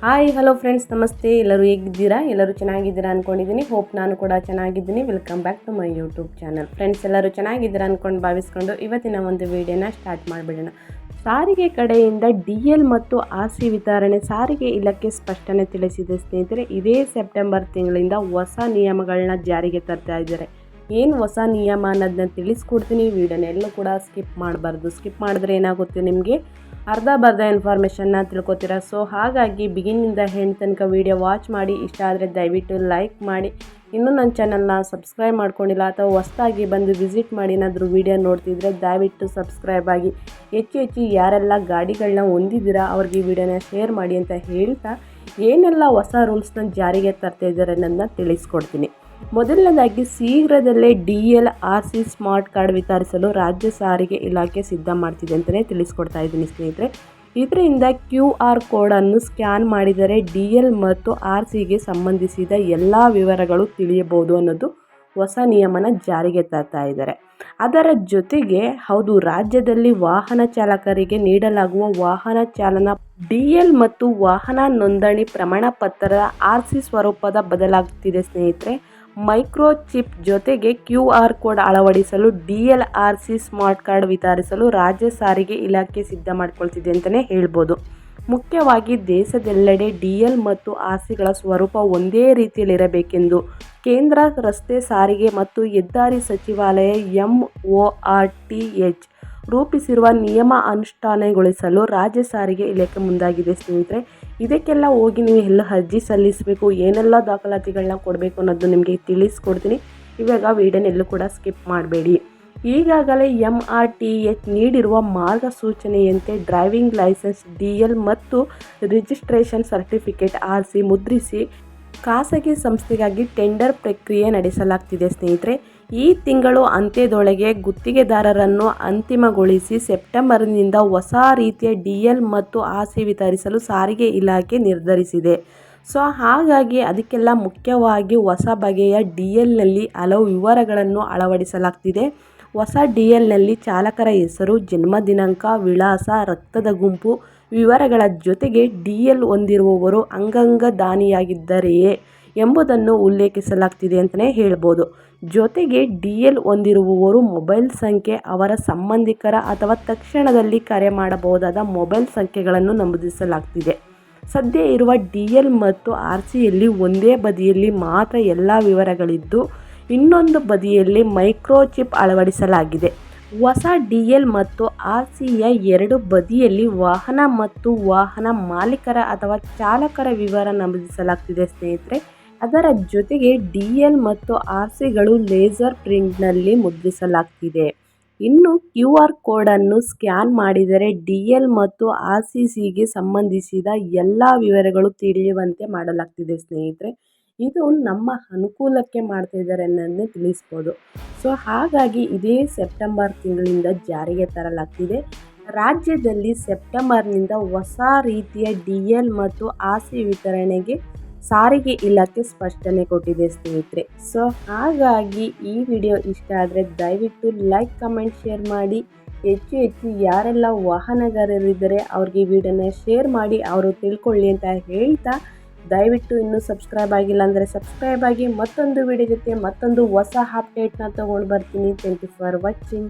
Hi hello friends ನಮಸ್ತೆ. ಎಲ್ಲರೂ ಹೇಗಿದ್ದೀರಾ? ಎಲ್ಲರೂ ಚೆನ್ನಾಗಿದ್ದೀರಾ ಅಂದ್ಕೊಂಡಿದ್ದೀನಿ ಹೋಪ್ ನಾನು ಕೂಡ ಚೆನ್ನಾಗಿದ್ದೀನಿ. Welcome back to my YouTube channel friends ಎಲ್ಲರೂ ಚೆನ್ನಾಗಿದ್ದೀರಾ ಅಂದ್ಕೊಂಡು ಭಾವಿಸ್ಕೊಂಡು ಇವತ್ತಿನ ಒಂದು ವಿಡಿಯೋನ ಸ್ಟಾರ್ಟ್ ಮಾಡಿಬಿಡೋಣ. ಸಾರಿಗೆ ಕಡೆಯಿಂದ ಡಿ ಎಲ್ ಮತ್ತು ಆರ್ ಸಿ ವಿತರಣೆ ಸಾರಿಗೆ ಇಲಾಖೆ ಸ್ಪಷ್ಟನೆ ತಿಳಿಸಿದೆ. ಸ್ನೇಹಿತರೆ, ಇದೇ ಸೆಪ್ಟೆಂಬರ್ ತಿಂಗಳಿಂದ ಹೊಸ ನಿಯಮಗಳನ್ನ ಜಾರಿಗೆ ತರ್ತಾ ಇದ್ದಾರೆ. ಏನು ಹೊಸ ನಿಯಮ ಅನ್ನೋದನ್ನ ತಿಳಿಸ್ಕೊಡ್ತೀನಿ. ವಿಡಿಯೋನ ಎಲ್ಲೂ ಕೂಡ ಸ್ಕಿಪ್ ಮಾಡಬಾರ್ದು. ಸ್ಕಿಪ್ ಮಾಡಿದ್ರೆ ಏನಾಗುತ್ತೆ ನಿಮಗೆ ಅರ್ಧ ಬರ್ಧ ಇನ್ಫಾರ್ಮೇಷನ್ನ ತಿಳ್ಕೊತೀರ? ಸೊ ಹಾಗಾಗಿ ಬಿಗಿನಿಂದ ಹೆಣ್ಣು ತನಕ ವೀಡಿಯೋ ವಾಚ್ ಮಾಡಿ. ಇಷ್ಟ ಆದರೆ ದಯವಿಟ್ಟು ಲೈಕ್ ಮಾಡಿ. ಇನ್ನೂ ನನ್ನ ಚಾನಲ್ನ ಸಬ್ಸ್ಕ್ರೈಬ್ ಮಾಡ್ಕೊಂಡಿಲ್ಲ ಅಥವಾ ಹೊಸ್ದಾಗಿ ಬಂದು ವಿಸಿಟ್ ಮಾಡಿ ಏನಾದರೂ ವೀಡಿಯೋ ನೋಡ್ತಿದ್ರೆ ದಯವಿಟ್ಟು ಸಬ್ಸ್ಕ್ರೈಬ್ ಆಗಿ. ಹೆಚ್ಚು ಹೆಚ್ಚು ಯಾರೆಲ್ಲ ಗಾಡಿಗಳನ್ನ ಹೊಂದಿದ್ದೀರಾ, ಅವ್ರಿಗೆ ಈ ವಿಡಿಯೋನ ಶೇರ್ ಮಾಡಿ ಅಂತ ಹೇಳ್ತಾ ಏನೆಲ್ಲ ಹೊಸ ರೂಲ್ಸ್ನ ಜಾರಿಗೆ ತರ್ತಾ ಇದ್ದಾರೆ ಅನ್ನೋದನ್ನ ತಿಳಿಸ್ಕೊಡ್ತೀನಿ. ಮೊದಲನೇದಾಗಿ ಶೀಘ್ರದಲ್ಲೇ D L R C smart card ವಿತರಿಸಲು ರಾಜ್ಯ ಸಾರಿಗೆ ಇಲಾಖೆ ಸಿದ್ಧ ಮಾಡ್ತಿದೆ ಅಂತಲೇ ತಿಳಿಸ್ಕೊಡ್ತಾ ಇದ್ದೀನಿ ಸ್ನೇಹಿತರೆ. ಇದರಿಂದ ಕ್ಯೂ ಆರ್ ಕೋಡನ್ನು ಸ್ಕ್ಯಾನ್ ಮಾಡಿದರೆ ಡಿ ಎಲ್ ಮತ್ತು ಆರ್ ಸಿಗೆ ಸಂಬಂಧಿಸಿದ ಎಲ್ಲ ವಿವರಗಳು ತಿಳಿಯಬಹುದು ಅನ್ನೋದು ಹೊಸ ನಿಯಮನ ಜಾರಿಗೆ ತರ್ತಾ ಇದ್ದಾರೆ. ಅದರ ಜೊತೆಗೆ ಹೌದು, ರಾಜ್ಯದಲ್ಲಿ ವಾಹನ ಚಾಲಕರಿಗೆ ನೀಡಲಾಗುವ ವಾಹನ ಚಾಲನಾ ಡಿ ಎಲ್ ಮತ್ತು ವಾಹನ ನೋಂದಣಿ ಪ್ರಮಾಣ ಪತ್ರದ ಆರ್ ಸಿ ಸ್ವರೂಪದ ಬದಲಾಗ್ತಿದೆ ಸ್ನೇಹಿತರೆ. ಮೈಕ್ರೋ ಚಿಪ್ ಜೊತೆಗೆ ಕ್ಯೂ ಆರ್ ಕೋಡ್ ಅಳವಡಿಸಲು D L R C smart card ವಿತರಿಸಲು ರಾಜ್ಯ ಸಾರಿಗೆ ಇಲಾಖೆ ಸಿದ್ಧ ಮಾಡಿಕೊಳ್ತಿದೆ ಅಂತಲೇ ಹೇಳ್ಬೋದು. ಮುಖ್ಯವಾಗಿ ದೇಶದೆಲ್ಲೆಡೆ ಡಿ ಎಲ್ ಮತ್ತು ಆರ್ ಸಿಗಳ ಸ್ವರೂಪ ಒಂದೇ ರೀತಿಯಲ್ಲಿರಬೇಕೆಂದು ಕೇಂದ್ರ ರಸ್ತೆ ಸಾರಿಗೆ ಮತ್ತು ಹೆದ್ದಾರಿ ಸಚಿವಾಲಯ M O R T H ರೂಪಿಸಿರುವ ನಿಯಮ ಅನುಷ್ಠಾನಗೊಳಿಸಲು ರಾಜ್ಯ ಸಾರಿಗೆ ಇಲಾಖೆ ಮುಂದಾಗಿದೆ. ಸ್ನೇಹಿತರೆ ಇದಕ್ಕೆಲ್ಲ ಹೋಗಿ ನೀವು ಎಲ್ಲ ಅರ್ಜಿ ಸಲ್ಲಿಸಬೇಕು, ಏನೆಲ್ಲ ದಾಖಲಾತಿಗಳನ್ನ ಕೊಡಬೇಕು ಅನ್ನೋದು ನಿಮಗೆ ತಿಳಿಸ್ಕೊಡ್ತೀನಿ. ಇವಾಗ ವೀಡಿಯೋನ ಎಲ್ಲೂ ಕೂಡ ಸ್ಕಿಪ್ ಮಾಡಬೇಡಿ. ಈಗಾಗಲೇ ಎಂ ಆರ್ ಟಿ ಎಚ್ ನೀಡಿರುವ ಮಾರ್ಗಸೂಚನೆಯಂತೆ ಡ್ರೈವಿಂಗ್ ಲೈಸೆನ್ಸ್, ಡಿ ಎಲ್ ಮತ್ತು ರಿಜಿಸ್ಟ್ರೇಷನ್ ಸರ್ಟಿಫಿಕೇಟ್ ಆರ್ ಸಿ ಮುದ್ರಿಸಿ ಖಾಸಗಿ ಸಂಸ್ಥೆಗಾಗಿ ಟೆಂಡರ್ ಪ್ರಕ್ರಿಯೆ ನಡೆಸಲಾಗ್ತಿದೆ ಸ್ನೇಹಿತರೆ. ಈ ತಿಂಗಳು ಅಂತ್ಯದೊಳಗೆ ಗುತ್ತಿಗೆದಾರರನ್ನು ಅಂತಿಮಗೊಳಿಸಿ ಸೆಪ್ಟೆಂಬರ್ನಿಂದ ಹೊಸ ರೀತಿಯ ಡಿ ಎಲ್ ಮತ್ತು ಆಸೆ ವಿತರಿಸಲು ಸಾರಿಗೆ ಇಲಾಖೆ ನಿರ್ಧರಿಸಿದೆ. ಸೊ, ಹಾಗಾಗಿ ಅದಕ್ಕೆಲ್ಲ ಮುಖ್ಯವಾಗಿ ಹೊಸ ಬಗೆಯ ಡಿ ಎಲ್ನಲ್ಲಿ ಹಲವು ವಿವರಗಳನ್ನು ಅಳವಡಿಸಲಾಗ್ತಿದೆ. ಹೊಸ ಡಿ ಎಲ್ನಲ್ಲಿ ಚಾಲಕರ ಹೆಸರು, ಜನ್ಮ ದಿನಾಂಕ, ವಿಳಾಸ, ರಕ್ತದ ಗುಂಪು ವಿವರಗಳ ಜೊತೆಗೆ ಡಿ ಎಲ್ ಹೊಂದಿರುವವರು ಅಂಗಾಂಗ ದಾನಿಯಾಗಿದ್ದರೆಯೇ? ಎಂಬುದನ್ನು ಉಲ್ಲೇಖಿಸಲಾಗ್ತಿದೆ ಅಂತಲೇ ಹೇಳ್ಬೋದು. ಜೊತೆಗೆ ಡಿ ಎಲ್ ಹೊಂದಿರುವವರು ಮೊಬೈಲ್ ಸಂಖ್ಯೆ, ಅವರ ಸಂಬಂಧಿಕರ ಅಥವಾ ತಕ್ಷಣದಲ್ಲಿ ಕರೆ ಮಾಡಬಹುದಾದ ಮೊಬೈಲ್ ಸಂಖ್ಯೆಗಳನ್ನು ನಮೂದಿಸಲಾಗ್ತಿದೆ. ಸದ್ಯ ಇರುವ ಡಿ ಎಲ್ ಮತ್ತು ಆರ್ ಸಿಯಲ್ಲಿ ಒಂದೇ ಬದಿಯಲ್ಲಿ ಮಾತ್ರ ಎಲ್ಲ ವಿವರಗಳಿದ್ದು, ಇನ್ನೊಂದು ಬದಿಯಲ್ಲಿ ಮೈಕ್ರೋಚಿಪ್ ಅಳವಡಿಸಲಾಗಿದೆ. ಹೊಸ ಡಿ ಎಲ್ ಮತ್ತು ಆರ್ ಸಿಯ ಎರಡು ಬದಿಯಲ್ಲಿ ವಾಹನ ಮತ್ತು ವಾಹನ ಮಾಲೀಕರ ಅಥವಾ ಚಾಲಕರ ವಿವರ ನಮೂದಿಸಲಾಗ್ತಿದೆ ಸ್ನೇಹಿತರೆ. ಅದರ ಜೊತೆಗೆ ಡಿ ಎಲ್ ಮತ್ತು ಆರ್ ಸಿಗಳು ಲೇಸರ್ ಪ್ರಿಂಟ್ನಲ್ಲಿ ಮುದ್ರಿಸಲಾಗ್ತಿದೆ. ಇನ್ನು ಕ್ಯೂ ಆರ್ ಕೋಡನ್ನು ಸ್ಕ್ಯಾನ್ ಮಾಡಿದರೆ ಡಿ ಎಲ್ ಮತ್ತು ಆರ್ ಸಿ ಸಿಗೆ ಸಂಬಂಧಿಸಿದ ಎಲ್ಲ ವಿವರಗಳು ತಿಳಿಯುವಂತೆ ಮಾಡಲಾಗ್ತಿದೆ ಸ್ನೇಹಿತರೆ. ಇದು ನಮ್ಮ ಅನುಕೂಲಕ್ಕೆ ಮಾಡ್ತಾ ಇದ್ದಾರೆ ಅನ್ನೋದನ್ನೇ ತಿಳಿಸ್ಬೋದು. ಸೊ, ಹಾಗಾಗಿ ಇದೇ ಸೆಪ್ಟೆಂಬರ್ ತಿಂಗಳಿಂದ ಜಾರಿಗೆ ತರಲಾಗ್ತಿದೆ. ರಾಜ್ಯದಲ್ಲಿ ಸೆಪ್ಟೆಂಬರ್ನಿಂದ ಹೊಸ ರೀತಿಯ ಡಿ ಎಲ್ ಮತ್ತು ಆರ್ ಸಿ ವಿತರಣೆಗೆ ಸಾರಿಗೆ ಇಲಾಖೆ ಸ್ಪಷ್ಟನೆ ಕೊಟ್ಟಿದೆ ಸ್ನೇಹಿತರೆ. ಸೊ ಹಾಗಾಗಿ ಈ ವಿಡಿಯೋ ಇಷ್ಟ ಆದರೆ ದಯವಿಟ್ಟು ಲೈಕ್ ಕಮೆಂಟ್ ಶೇರ್ ಮಾಡಿ. ಹೆಚ್ಚು ಹೆಚ್ಚು ಯಾರೆಲ್ಲ ವಾಹನಗಾರರಿದ್ದಾರೆ ಅವ್ರಿಗೆ ಈ ವಿಡಿಯೋನ ಶೇರ್ ಮಾಡಿ, ಅವರು ತಿಳ್ಕೊಳ್ಳಿ ಅಂತ ಹೇಳ್ತಾ ದಯವಿಟ್ಟು ಇನ್ನೂ ಸಬ್ಸ್ಕ್ರೈಬ್ ಆಗಿಲ್ಲ ಅಂದರೆ ಸಬ್ಸ್ಕ್ರೈಬ್ ಆಗಿ ಮತ್ತೊಂದು ವಿಡಿಯೋ ಜೊತೆ ಮತ್ತೊಂದು ಹೊಸ ಅಪ್ಡೇಟ್ನ ತೊಗೊಂಡು ಬರ್ತೀನಿ. Thank you for watching